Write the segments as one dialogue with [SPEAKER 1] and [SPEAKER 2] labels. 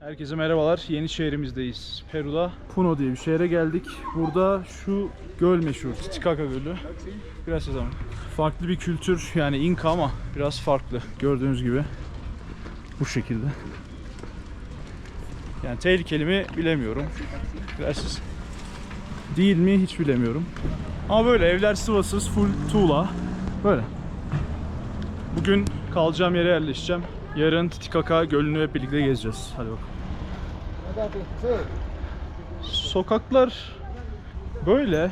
[SPEAKER 1] Herkese merhabalar. Yeni şehrimizdeyiz. Peru'da Puno diye bir şehre geldik. Burada şu göl meşhur. Titicaca Gölü. Biraz zaman. Farklı bir kültür yani İnka ama biraz farklı. Gördüğünüz gibi bu şekilde. Yani tehlikeli mi bilemiyorum. Biraz değil mi hiç bilemiyorum. Ama böyle evler sıvasız full tuğla. Böyle. Bugün kalacağım yere yerleşeceğim. Yarın Titicaca Gölü'nü hep birlikte gezeceğiz. Hadi bakalım. Sokaklar böyle.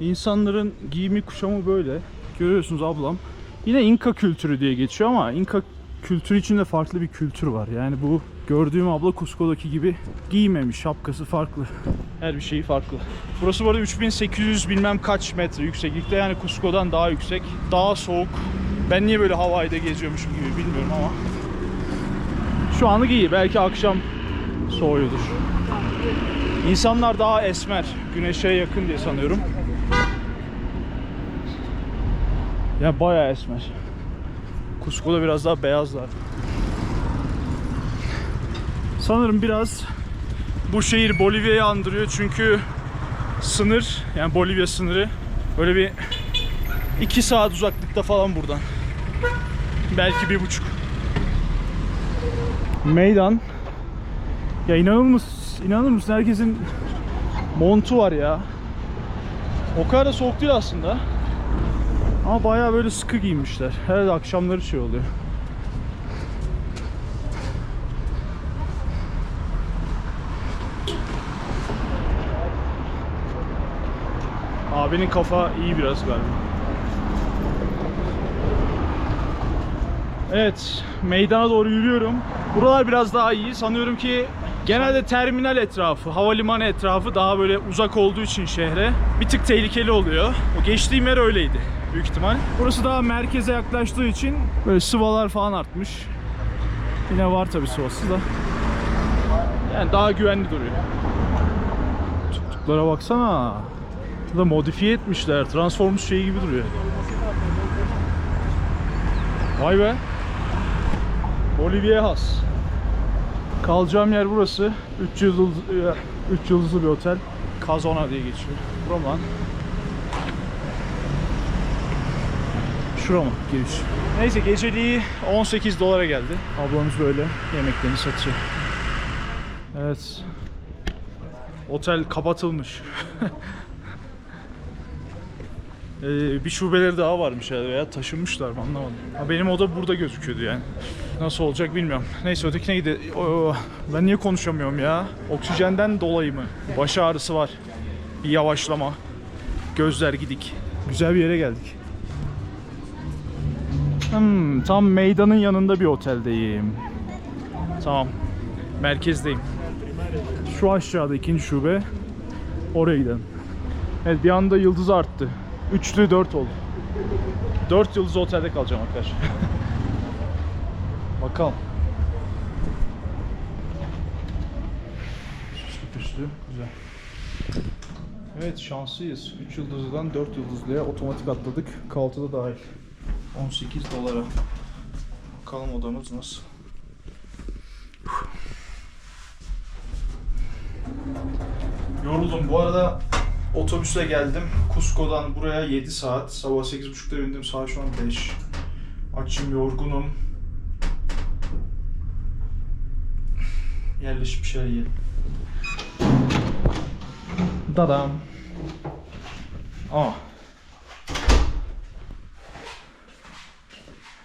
[SPEAKER 1] İnsanların giyimi kuşamı böyle. Görüyorsunuz ablam. Yine İnka kültürü diye geçiyor ama İnka kültürü içinde farklı bir kültür var. Yani bu gördüğüm abla Cusco'daki gibi giymemiş. Şapkası farklı. Her bir şeyi farklı. Burası bu arada 3800 bilmem kaç metre yükseklikte. Yani Cusco'dan daha yüksek. Daha soğuk. Ben niye böyle Hawaii'de geziyormuşum gibi bilmiyorum ama. Şu anlık iyi. Belki akşam soğuyordur. İnsanlar daha esmer. Güneşe yakın diye sanıyorum. Ya bayağı esmer. Cusco'da biraz daha beyazlar. Sanırım biraz bu şehir Bolivya'yı andırıyor çünkü sınır yani Bolivya sınırı böyle bir 2 saat uzaklıkta falan buradan. Belki bir buçuk. Meydan. Ya inanır mısın? İnanır mısın? Herkesin montu var ya. O kadar da soğuk değil aslında. Ama bayağı böyle sıkı giymişler. Herhalde akşamları şey oluyor. Abinin kafa iyi biraz galiba. Evet, meydana doğru yürüyorum. Buralar biraz daha iyi. Sanıyorum ki genelde terminal etrafı, havalimanı etrafı daha böyle uzak olduğu için şehre bir tık tehlikeli oluyor. O geçtiğim yer öyleydi büyük ihtimal. Burası daha merkeze yaklaştığı için böyle sıvalar falan artmış. Yine var tabii sıvası da. Yani daha güvenli duruyor. Tuktuklara baksana. Burada modifiye etmişler. Transformers şeyi gibi duruyor. Vay be. Bolivya has. Kalacağım yer burası. 3 yıldız 3 yıldızlı bir otel. Kazona diye geçiyor. Roman. Şura mı giriş? Neyse geceliği 18 dolara geldi. Ablamız böyle yemeklerini satıyor. Evet. Otel kapatılmış. Ee, bir şubeleri daha varmış herhalde veya taşınmışlar mı anlamadım. Ha, benim oda burada gözüküyordu yani. Nasıl olacak bilmiyorum. Neyse ötekine gidelim. Ben niye konuşamıyorum ya? Oksijenden dolayı mı? Baş ağrısı var. Bir yavaşlama. Gözler gidik. Güzel bir yere geldik. Hmm, tam meydanın yanında bir oteldeyim. Tamam. Merkezdeyim. Şu aşağıda ikinci şube. Oraya gidelim. Evet bir anda yıldız arttı. Üçlü dört oldu. Dört yıldız otelde kalacağım arkadaşlar. Bakalım. Süslü püslü. Güzel. Evet şanslıyız. 3 yıldızlıdan 4 yıldızlıya otomatik atladık. Kahvaltıda dahil. 18 dolara. Bakalım odamız nasıl. Yoruldum. Bu arada otobüsle geldim. Cusco'dan buraya 7 saat. Sabah 8.30'da bindim. Saat şu an 5. Açım yorgunum. Yerleşip bir şeyler yiyelim. Dadam. Aa.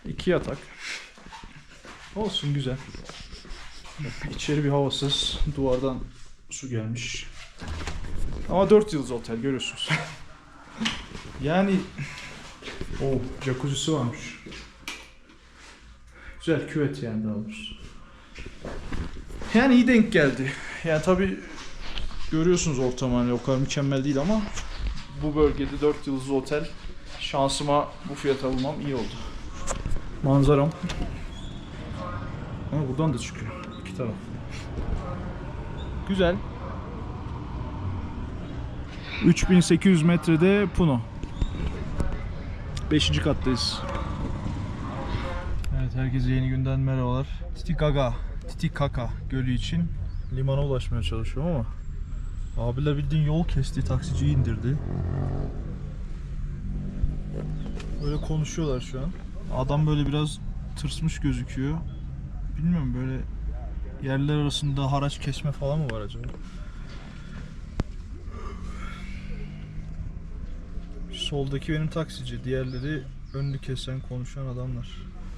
[SPEAKER 1] İki yatak. Olsun güzel. İçeri bir havasız. Duvardan su gelmiş. Ama 4 yıldız otel görüyorsunuz. yani o jacuzzi'si varmış. Güzel küvet yani daha doğrusu. Yani iyi denk geldi. Yani tabi görüyorsunuz ortamı hani o kadar mükemmel değil ama bu bölgede 4 yıldızlı otel şansıma bu fiyata bulmam iyi oldu. Manzaram. Ama buradan da çıkıyor. iki taraf. Güzel. 3800 metrede Puno. 5. kattayız. Evet herkese yeni günden merhabalar. Titicaca. Titicaca gölü için limana ulaşmaya çalışıyorum ama abiler bildiğin yol kesti, taksiciyi indirdi. Böyle konuşuyorlar şu an. Adam böyle biraz tırsmış gözüküyor. Bilmiyorum böyle yerler arasında haraç kesme falan mı var acaba? Soldaki benim taksici, diğerleri önlü kesen, konuşan adamlar.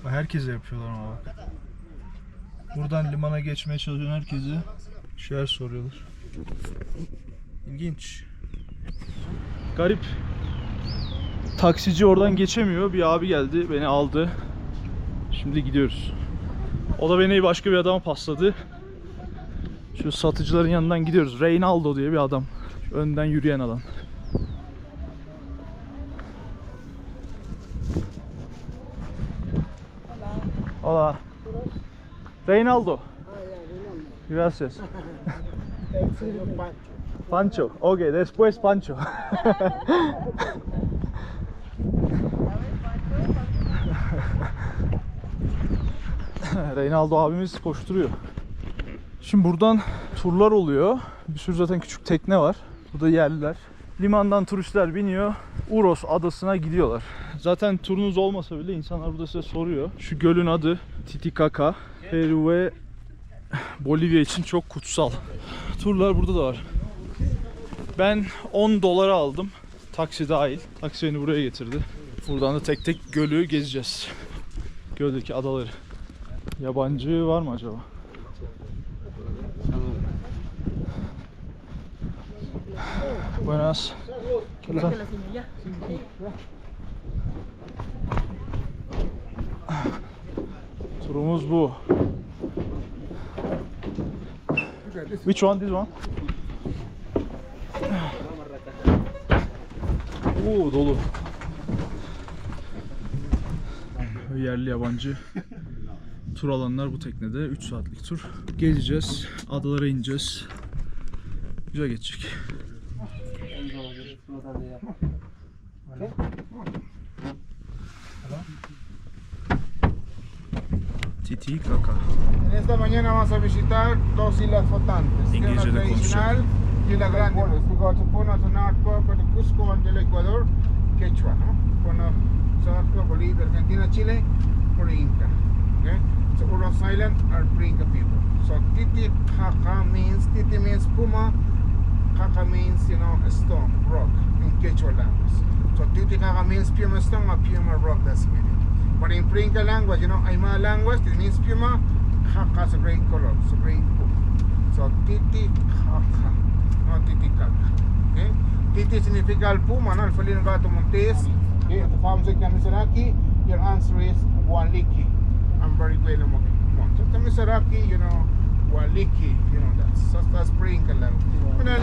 [SPEAKER 1] Herkese yapıyorlar ama bak. Buradan limana geçmeye çalışan herkese şeyler soruyorlar. İlginç. Garip. Taksici oradan geçemiyor. Bir abi geldi, beni aldı. Şimdi gidiyoruz. O da beni başka bir adama pasladı. Şu satıcıların yanından gidiyoruz. Reynaldo diye bir adam. Şu önden yürüyen adam. Hola. Reynaldo. Gracias. Pancho. Ok, después Pancho. Reynaldo abimiz koşturuyor. Şimdi buradan turlar oluyor. Bir sürü zaten küçük tekne var. Burada yerliler. Limandan turistler biniyor. Uros adasına gidiyorlar. Zaten turunuz olmasa bile insanlar burada size soruyor. Şu gölün adı Titicaca. Peru ve Bolivya için çok kutsal. Turlar burada da var. Ben 10 dolara aldım. Taksi dahil. Taksi beni buraya getirdi. Buradan da tek tek gölü gezeceğiz. Göldeki adaları. Yabancı var mı acaba? Buenas. ¿Qué? Turumuz bu. Which one? This one? Oo dolu. Yerli yabancı tur alanlar bu teknede 3 saatlik tur. Gezeceğiz, adalara ineceğiz. Güzel geçecek. Titicaca.
[SPEAKER 2] En esta mañana vamos a visitar dos islas flotantes. que la tradicional y la grande. Cusco, del Ecuador, Quechua, ¿no? Puno, South Bolivia, Argentina, Chile, for Inca. Okay? So Uros Island are Inca people. So Titicaca means, Titi means Puma, Caca means, you know, a stone, rock, in Quechua language. So Titicaca means Puma stone or Puma rock, that's. But in Princa language, you know, Aymara language, it means Puma, Caca is a great color, it's a great book. So Titicaca, no Titicaca. Okay? Titi significa el puma, ¿no? El felino gato montés. Okay? If the farm say Kamisaraki, your answer is Waliki. I'm very glad I'm okay. So Kamisaraki, you know, Waliki, you know, that's, that's, that's Princa language. Then,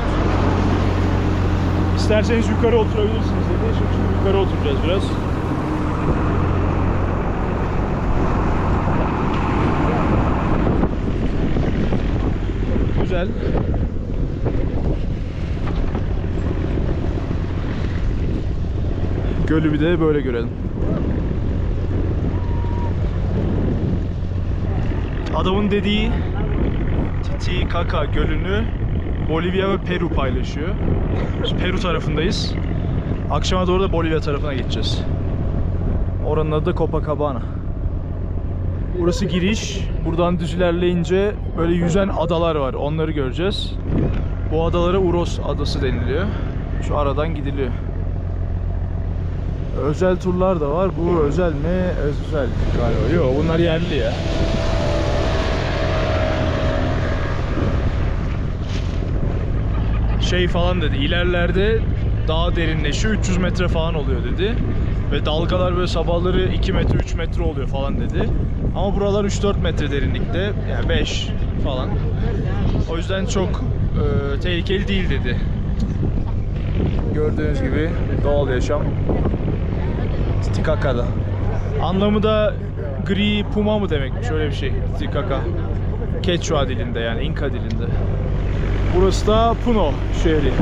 [SPEAKER 1] İsterseniz yukarı oturabilirsiniz dedi. Şimdi yukarı oturacağız biraz. Güzel. Gölü bir de böyle görelim. Adamın dediği Titicaca gölünü Bolivya ve Peru paylaşıyor. Peru tarafındayız. Akşama doğru da Bolivya tarafına geçeceğiz. Oranın adı da Copacabana. Burası giriş. Buradan düz ilerleyince böyle yüzen adalar var. Onları göreceğiz. Bu adalara Uros adası deniliyor. Şu aradan gidiliyor. Özel turlar da var. Bu özel mi? Özel galiba. Yok bunlar yerli ya. şey falan dedi. İlerlerde daha derinleşiyor. 300 metre falan oluyor dedi. Ve dalgalar böyle sabahları 2 metre 3 metre oluyor falan dedi. Ama buralar 3-4 metre derinlikte. Yani 5 falan. O yüzden çok e, tehlikeli değil dedi. Gördüğünüz gibi doğal yaşam Titicaca'da. Anlamı da gri puma mı demekmiş öyle bir şey. Titicaca. Quechua dilinde yani İnka dilinde. Burası da Puno şehri.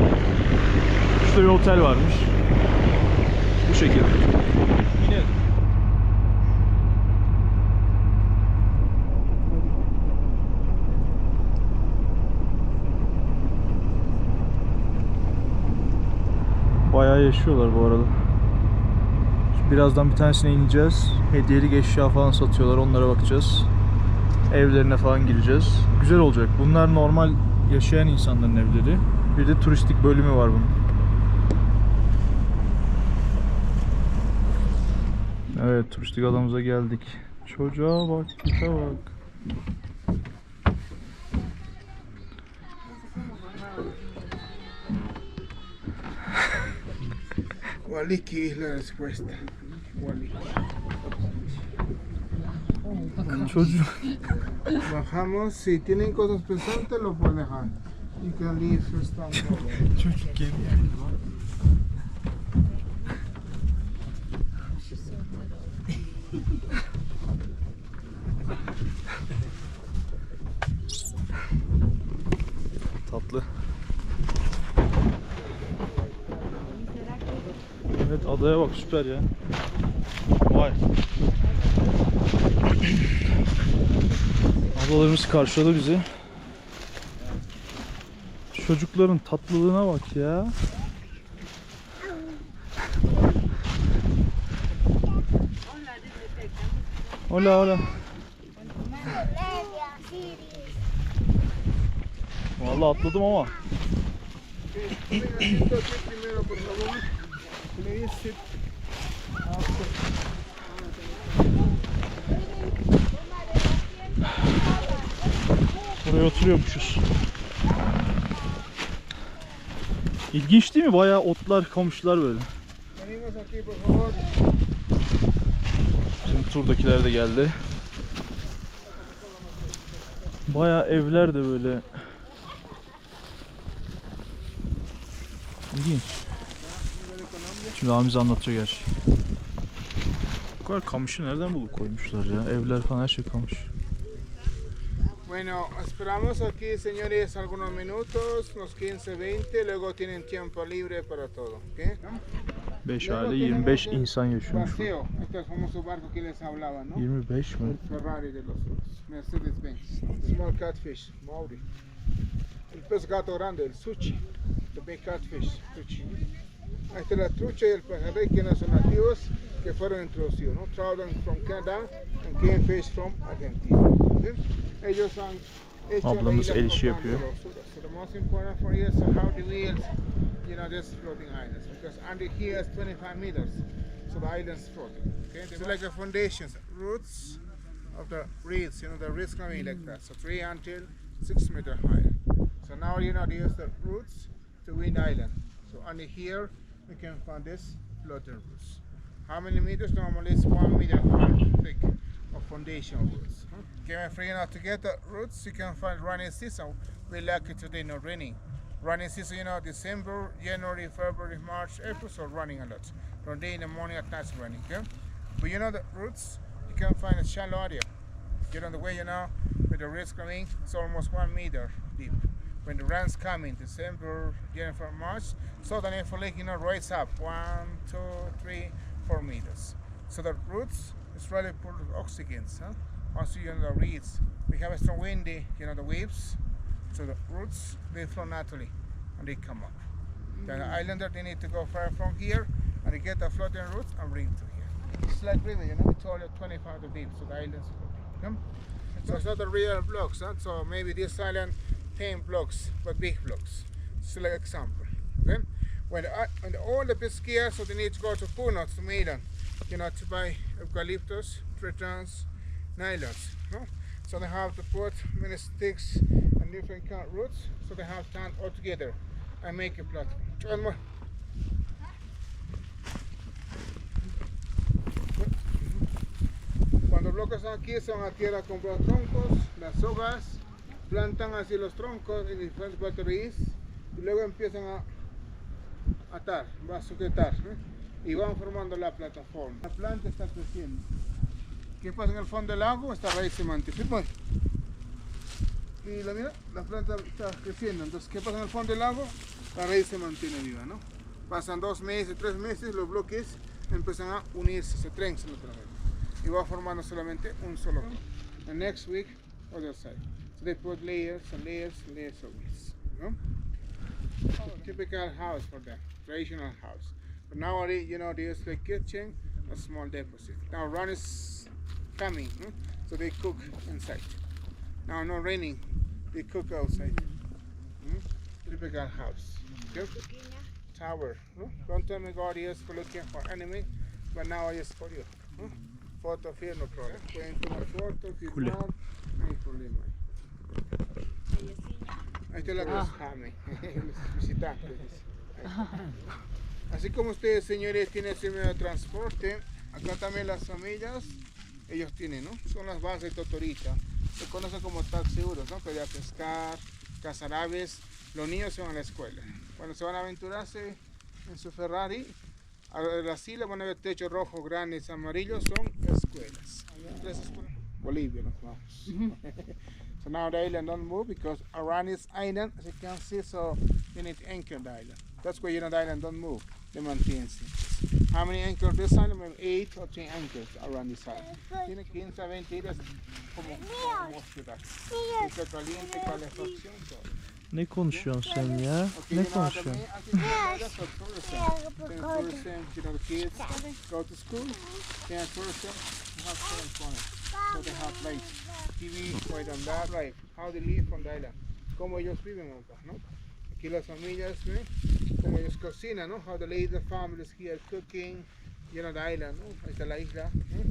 [SPEAKER 1] Şurada bir otel varmış. Bu şekilde. Bayağı yaşıyorlar bu arada. Birazdan bir tanesine ineceğiz. Hediyelik eşya falan satıyorlar. Onlara bakacağız. Evlerine falan gireceğiz. Güzel olacak. Bunlar normal yaşayan insanların evleri. Bir de turistik bölümü var bunun. Evet, turistik adamıza geldik. Çocuğa bak, tipe bak.
[SPEAKER 2] Waliki es la respuesta. Waliki. Bajamos, si tienen cosas pesantes lo pueden dejar. You can leave stuff over.
[SPEAKER 1] Çocuk gemi Tatlı. Evet adaya bak süper ya. Vay. Ablalarımız karşıladı bizi. Çocukların tatlılığına bak ya. Hola hola. Vallahi atladım ama.
[SPEAKER 2] Please sit.
[SPEAKER 1] Buraya oturuyormuşuz. İlginç değil mi? Bayağı otlar, kamışlar böyle. Şimdi turdakiler de geldi. Bayağı evler de böyle. İlginç. Şimdi Hamiz anlatıyor gerçi. Bu kadar kamışı nereden bulup koymuşlar ya? Evler falan her şey kamış.
[SPEAKER 2] Bueno, esperamos aquí, señores, algunos minutos, unos 15, 20, luego tienen tiempo libre para todo. ¿ok?
[SPEAKER 1] 5
[SPEAKER 2] Luego
[SPEAKER 1] aile
[SPEAKER 2] tenemos
[SPEAKER 1] 25
[SPEAKER 2] el
[SPEAKER 1] insan yaşıyormuş.
[SPEAKER 2] Paseo, este es famoso barco que les hablaba, ¿no?
[SPEAKER 1] 25 mi?
[SPEAKER 2] Ferrari de los Mercedes-Benz. Small catfish, Mauri. El pez gato grande, el sushi. The big catfish, sushi. Está la trucha y el pajaré que no son nativos que fueron introducidos, ¿no? Traveled from Canada and came fish from Argentina. ¿sí? Ellos han hecho la
[SPEAKER 1] Ablamız el işi yapıyor.
[SPEAKER 2] suros. So the most important for you is how do we, you know, this floating islands because under here is 25 meters, so the islands float. Okay, so like the foundations, roots of the reeds, you know, the reeds can be like that, so three until six meter high. So now you know there's the roots to Wind Island. So under here we can find this floating roots. How many meters? Normally it's one meter thick of foundation roots. Okay, my friend, now to get the roots you can find running season. We're lucky today not raining. Running season, you know, December, January, February, March, April, so running a lot. From day in the morning at night running, okay? But you know the roots, you can find a shallow area. Get on the way, you know, with the roots coming, it's almost one meter deep. When the rains come in December, January, March, so the Lake, you know, rise up one, two, three, four meters. So the roots is really full of oxygen, huh? Also, you know, the reeds, we have a strong windy, eh? you know, the waves, so the roots, they flow naturally and they come up. Then the mm. islander, they need to go far from here and they get the floating roots and bring to here. It's like river, you know, it's only 25 to deep, so the island's floating. yeah? So it's not the real blocks, huh? so maybe this island 10 blocks, but big blocks. So like example, okay? When, all the pesqueros, so they need to go to Puno, to Milan, you know, to buy eucalyptus, tritons, nylons, no? So they have to put many sticks and different kind of roots, so they have time all together and make a platform. One more. Cuando bloques aquí, se van a tierra a comprar troncos, las hojas, plantan así los troncos en diferentes baterías y luego empiezan a atar, va a sujetar ¿eh? y van formando la plataforma. La planta está creciendo. ¿Qué pasa en el fondo del agua? Esta raíz se mantiene. Y la mira, la planta está creciendo. Entonces, ¿qué pasa en el fondo del agua? La raíz se mantiene viva, ¿no? Pasan dos meses, tres meses, los bloques empiezan a unirse, se trenzan otra vez. Y va formando solamente un solo bloque. The next week, other side. So they put layers and layers and layers of this. ¿no? typical house for them, traditional house. But nowadays, you know, there's the kitchen, a small deposit. Now run is coming, hmm? so they cook inside. Now no raining, they cook outside. Hmm? Typical house. Okay? Tower. Hmm? Don't tell me God is for looking for enemy, but now I just for you. Photo here, no problem. Pueden tomar foto, filmar, no hay problema. La cruz Jame, los visitantes. Ahí está. Así como ustedes, señores, tienen ese medio de transporte, acá también las familias, ellos tienen, ¿no? Son las bases de Totorita. Se conocen como taxi euros, ¿no? Que a pescar, cazar aves. Los niños se van a la escuela. Cuando se van a aventurarse en su Ferrari, a las islas van a ver techos rojos, grandes, amarillos, son escuelas. Tres escuelas. Bolivia nos vamos. so now the island don't move because around this island, as you can see, so you need to anchor the island. That's why you know the island don't move. They maintain it. How many anchors this island? Maybe eight or ten anchors around this island. Tiene 15, 20 islas como, como hospital. Piso caliente, calefacción, todo.
[SPEAKER 1] Ne konuşuyorsun sen ya?
[SPEAKER 2] Okay,
[SPEAKER 1] Ne konuşuyorsun?
[SPEAKER 2] the- I think that's for tourism. Then tourism, you know, the kids go to school, then tourism, have fun fun. So they have like TV? How they live on the island. Cómo ellos viven acá, ¿no? Aquí las familias, ¿ven? Cómo ellos cocinan, ¿no? How the ladies, families here cooking, you know, the island, ¿no? Ahí está la isla, ¿no?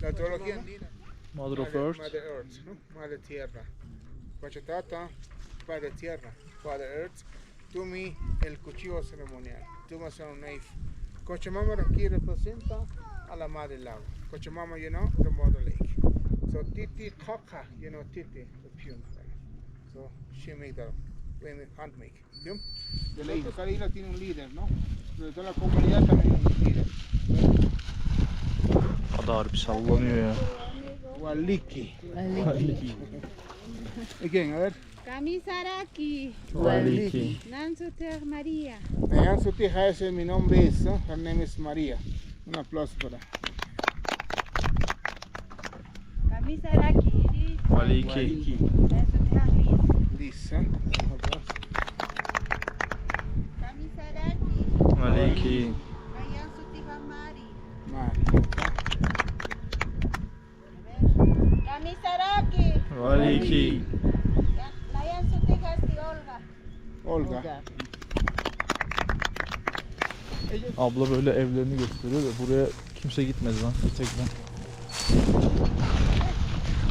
[SPEAKER 2] La teología andina.
[SPEAKER 1] Mother of Earth.
[SPEAKER 2] Madre Earth, ¿no? Madre Tierra. Pachatata, Padre Tierra, Father Earth. Tumi, el cuchillo ceremonial. Tuma son knife. Cochamama aquí representa a la Madre Lago. Cochamama, you know, the Mother Lake. So Titi Kaka, you know, Titi, the pune. So she make the women hand make. ¿Vio? De la isla. Cada isla tiene un líder, ¿no? De toda la comunidad también hay un líder.
[SPEAKER 1] Ada harbi sallanıyor ya.
[SPEAKER 2] Waliki. Again, a ver.
[SPEAKER 3] Camisaraki,
[SPEAKER 1] Waliki.
[SPEAKER 3] Nansuter María.
[SPEAKER 2] Tija, ese mi nombre es, ¿no? Her name is María. Un aplauso para.
[SPEAKER 1] Waliki.
[SPEAKER 3] Liz,
[SPEAKER 2] ¿eh? Un aplauso.
[SPEAKER 3] Camisaraki,
[SPEAKER 1] Waliki.
[SPEAKER 3] Mayan Sutiha Mari.
[SPEAKER 2] María.
[SPEAKER 3] Camisaraki,
[SPEAKER 1] Waliki.
[SPEAKER 3] Mayan Sutiha Sti Olga.
[SPEAKER 2] Olga.
[SPEAKER 1] Abla böyle evlerini gösteriyor da buraya kimse gitmez lan. Bir tek ben.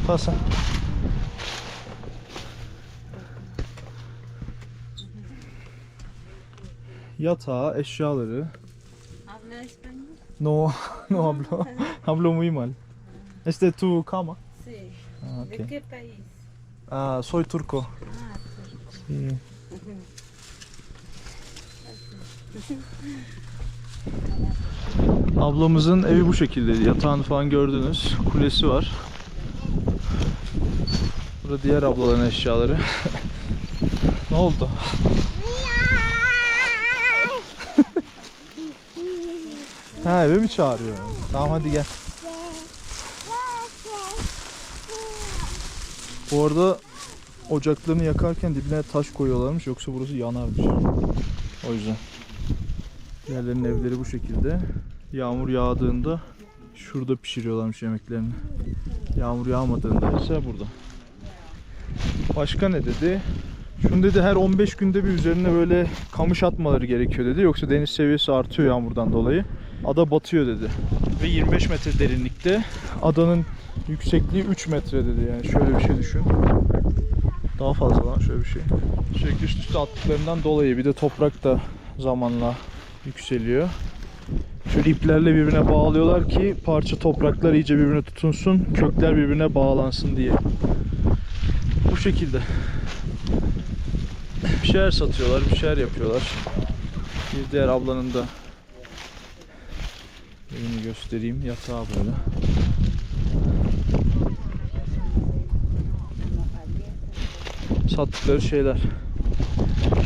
[SPEAKER 1] Hasan. Yatağı, eşyaları.
[SPEAKER 3] Habla español?
[SPEAKER 1] No, no hablo. hablo muy mal. Este tu cama.
[SPEAKER 3] Sí.
[SPEAKER 1] Ah,
[SPEAKER 3] ¿De
[SPEAKER 1] ok.
[SPEAKER 3] qué país?
[SPEAKER 1] Ah, soy turco.
[SPEAKER 3] Ah,
[SPEAKER 1] Sí. Ablamızın evi bu şekilde. Yatağını falan gördünüz. Kulesi var. Burada diğer ablaların eşyaları. ne oldu? ha eve mi çağırıyor? Tamam hadi gel. Bu arada ocaklarını yakarken dibine taş koyuyorlarmış yoksa burası yanarmış. O yüzden. Diğerlerinin evleri bu şekilde. Yağmur yağdığında şurada pişiriyorlarmış yemeklerini. Yağmur yağmadığında ise burada. Başka ne dedi? Şunu dedi her 15 günde bir üzerine böyle kamış atmaları gerekiyor dedi. Yoksa deniz seviyesi artıyor yağmurdan dolayı. Ada batıyor dedi. Ve 25 metre derinlikte. Adanın yüksekliği 3 metre dedi yani şöyle bir şey düşün. Daha fazla lan şöyle bir şey. Sürekli üst üste attıklarından dolayı bir de toprak da zamanla yükseliyor. Şöyle iplerle birbirine bağlıyorlar ki parça topraklar iyice birbirine tutunsun, kökler birbirine bağlansın diye. Bu şekilde. Bir şeyler satıyorlar, bir şeyler yapıyorlar. Bir diğer ablanın da evini göstereyim. Yatağı böyle. Sattıkları şeyler.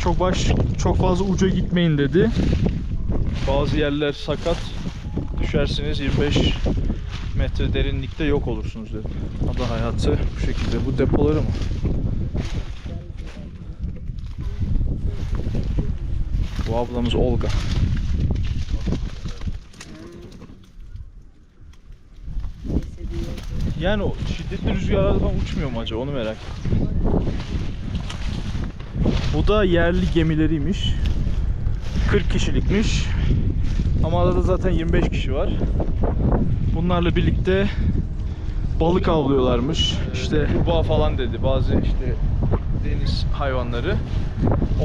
[SPEAKER 1] Çok baş, çok fazla uca gitmeyin dedi. Bazı yerler sakat. Düşersiniz 25 metre derinlikte yok olursunuz dedi. Ada hayatı bu şekilde. Bu depoları mı? Bu ablamız Olga. Yani o şiddetli rüzgarlarda uçmuyor mu acaba onu merak ettim. Bu da yerli gemileriymiş. 40 kişilikmiş. Ama adada zaten 25 kişi var. Bunlarla birlikte balık avlıyorlarmış. İşte kurbağa falan dedi. Bazı işte deniz hayvanları.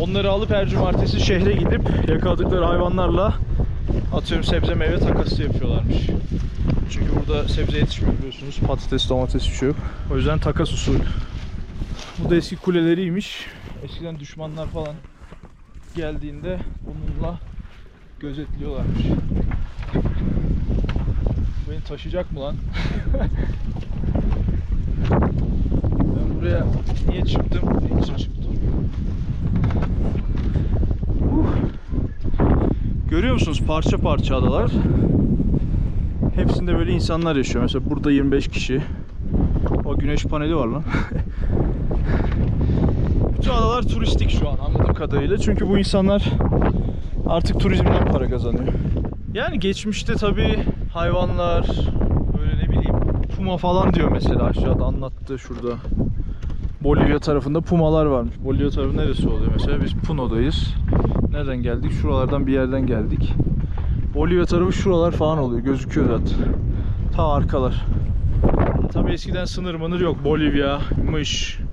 [SPEAKER 1] Onları alıp her cumartesi şehre gidip yakaladıkları hayvanlarla atıyorum sebze meyve takası yapıyorlarmış. Çünkü burada sebze yetişmiyor biliyorsunuz. Patates, domates bir şey yok. O yüzden takas usulü. Bu da eski kuleleriymiş. Eskiden düşmanlar falan geldiğinde bununla gözetliyorlarmış. Beni taşıyacak mı lan? ben buraya niye çıktım? Ne için çıktım? Uh. Görüyor musunuz parça parça adalar? Hepsinde böyle insanlar yaşıyor. Mesela burada 25 kişi. O güneş paneli var lan. Bütün adalar turistik şu an anladığım kadarıyla. Çünkü bu insanlar artık turizmden para kazanıyor. Yani geçmişte tabi hayvanlar böyle ne bileyim puma falan diyor mesela aşağıda anlattı şurada. Bolivya tarafında pumalar varmış. Bolivya tarafı neresi oluyor mesela? Biz Puno'dayız. Nereden geldik? Şuralardan bir yerden geldik. Bolivya tarafı şuralar falan oluyor. Gözüküyor zaten. Ta arkalar. Tabi eskiden sınır mınır yok. Bolivya'mış.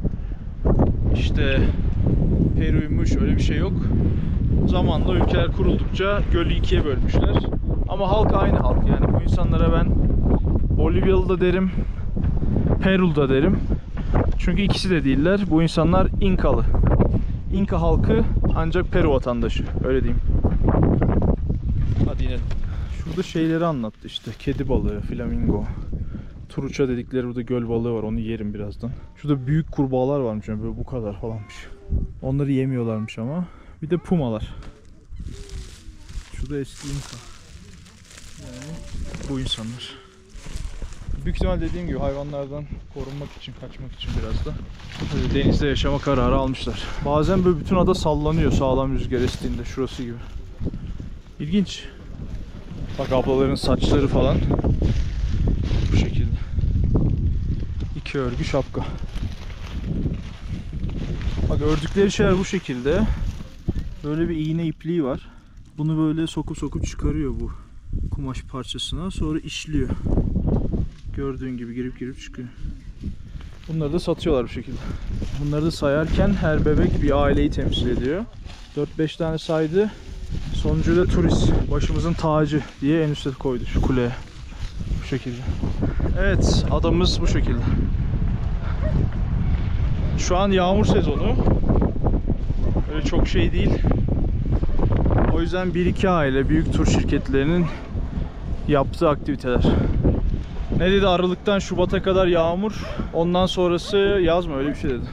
[SPEAKER 1] İşte Peru'ymuş öyle bir şey yok. Zamanla ülkeler kuruldukça gölü ikiye bölmüşler. Ama halk aynı halk. Yani bu insanlara ben Bolivyalı da derim, Perulu da derim. Çünkü ikisi de değiller. Bu insanlar İnkalı. İnka halkı ancak Peru vatandaşı. Öyle diyeyim. Hadi inelim. Şurada şeyleri anlattı işte. Kedi balığı, flamingo. Turuça dedikleri burada göl balığı var. Onu yerim birazdan. Şurada büyük kurbağalar varmış. Yani böyle bu kadar falanmış. Onları yemiyorlarmış ama. Bir de pumalar. Şurada eski inka. Yani bu insanlar. Büyük ihtimal dediğim gibi hayvanlardan korunmak için, kaçmak için biraz da denizde yaşama kararı almışlar. Bazen böyle bütün ada sallanıyor sağlam rüzgar estiğinde şurası gibi. İlginç. Bak ablaların saçları falan bu şekilde. İki örgü şapka. Bak ördükleri şeyler bu şekilde. Böyle bir iğne ipliği var. Bunu böyle sokup sokup çıkarıyor bu kumaş parçasına. Sonra işliyor. Gördüğün gibi girip girip çıkıyor. Bunları da satıyorlar bu şekilde. Bunları da sayarken her bebek bir aileyi temsil ediyor. 4-5 tane saydı. Sonuncuyu da turist. Başımızın tacı diye en üstte koydu şu kuleye. Bu şekilde. Evet adamız bu şekilde. Şu an yağmur sezonu. Öyle çok şey değil. O yüzden 1-2 aile büyük tur şirketlerinin yaptığı aktiviteler. Ne dedi Aralık'tan Şubat'a kadar yağmur. Ondan sonrası yaz mı öyle bir şey dedi.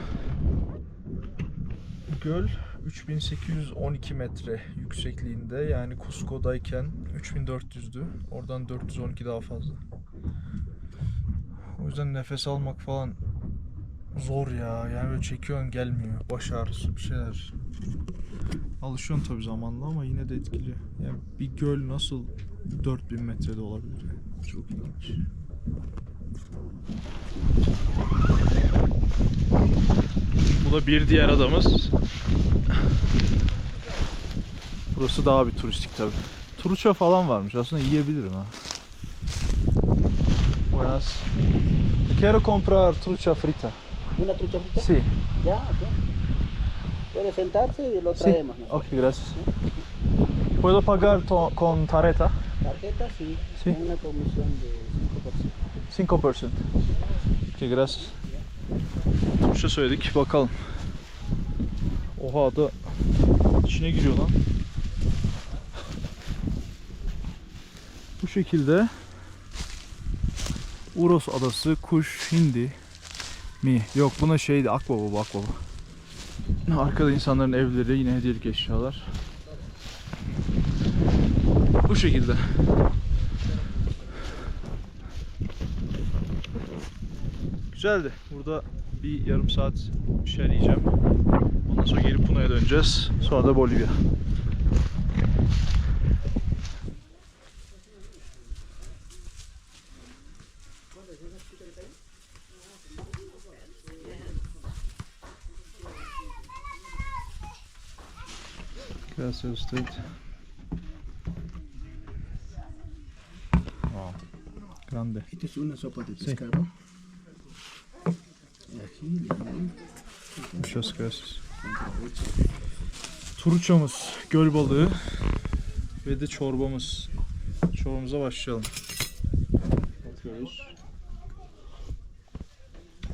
[SPEAKER 1] Göl 3812 metre yüksekliğinde yani Cusco'dayken 3400'dü. Oradan 412 daha fazla. O yüzden nefes almak falan zor ya. Yani böyle çekiyorsun gelmiyor. Baş ağrısı bir şeyler. Alışıyorsun tabii zamanla ama yine de etkiliyor. Yani bir göl nasıl 4000 metrede olabilir? yani? Çok ilginç. Bu da bir diğer adamız. Burası daha bir turistik tabi. Turuça falan varmış. Aslında yiyebilirim ha. Buenas. Quiero comprar trucha frita.
[SPEAKER 4] ¿Una trucha frita?
[SPEAKER 1] Sí.
[SPEAKER 4] Ya, ok. Puede sentarse y lo
[SPEAKER 1] Sí.
[SPEAKER 4] traemos. ¿no?
[SPEAKER 1] Ok, gracias. ¿Puedo pagar con tarjeta?
[SPEAKER 4] Tarjeta, sí.
[SPEAKER 1] Sí.
[SPEAKER 4] Con una comisión de 5%.
[SPEAKER 1] 5%. Ok, gracias. Turşa söyledik. Bakalım. Oha da içine giriyor lan. Bu şekilde Uros adası, kuş, hindi mi? Yok buna şeydi akbaba bu akbaba. Arkada insanların evleri yine hediyelik eşyalar. Bu şekilde. Güzeldi. Burada bir yarım saat bir şeyler yiyeceğim. Ondan sonra geri Puna'ya döneceğiz. Sonra da Bolivya. Gracias usted. Wow. Grande.
[SPEAKER 4] Esta es una sopa de
[SPEAKER 1] Sí.
[SPEAKER 4] pescado. Y aquí, limón.
[SPEAKER 1] Muchas gracias. Turuçamız, göl balığı ve de çorbamız. Çorbamıza başlayalım. Bakıyoruz.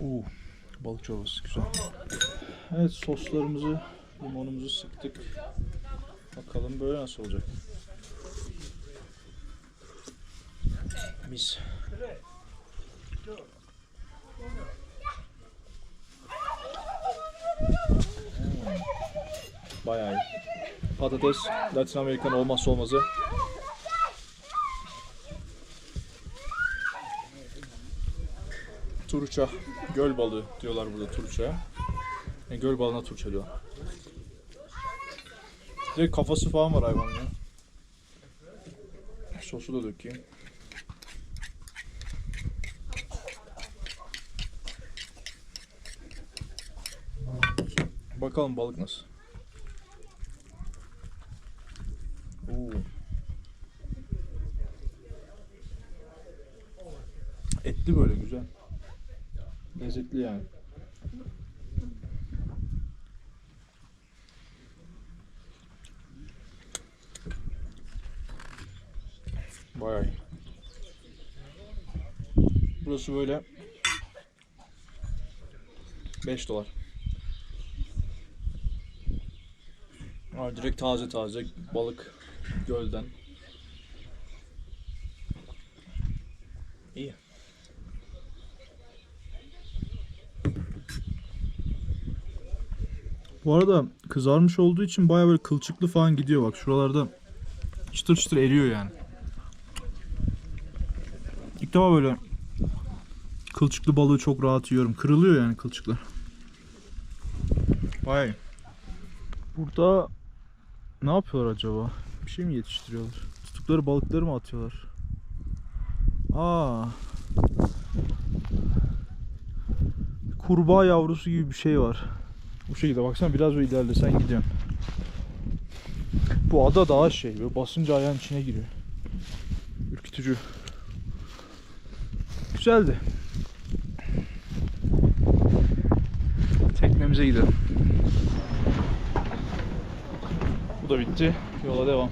[SPEAKER 1] Oo, balık çorbası güzel. Evet soslarımızı, limonumuzu sıktık. Bakalım böyle nasıl olacak. Mis. Bayağı iyi. Patates, Latin Amerikan olmazsa olmazı. Turça, göl balığı diyorlar burada turça. Yani göl balığına turça diyorlar. Direkt kafası falan var hayvanın ya. Sosu da dökeyim. Bakalım balık nasıl. Oo. Etli böyle güzel. Lezzetli yani. Bayağı. Burası böyle 5 dolar. Aa, direkt taze taze balık gölden. İyi. Bu arada kızarmış olduğu için baya böyle kılçıklı falan gidiyor bak şuralarda çıtır çıtır eriyor yani. Defa böyle kılçıklı balığı çok rahat yiyorum. Kırılıyor yani kılçıklar. Vay. Burada ne yapıyorlar acaba? Bir şey mi yetiştiriyorlar? Tuttukları balıkları mı atıyorlar? Aa. Kurbağa yavrusu gibi bir şey var. Bu şekilde baksana biraz böyle ilerlesen gidiyorsun. Bu ada daha şey böyle basınca ayağın içine giriyor. Ürkütücü. Güzeldi. Teknemize gidelim. Bu da bitti. Yola devam.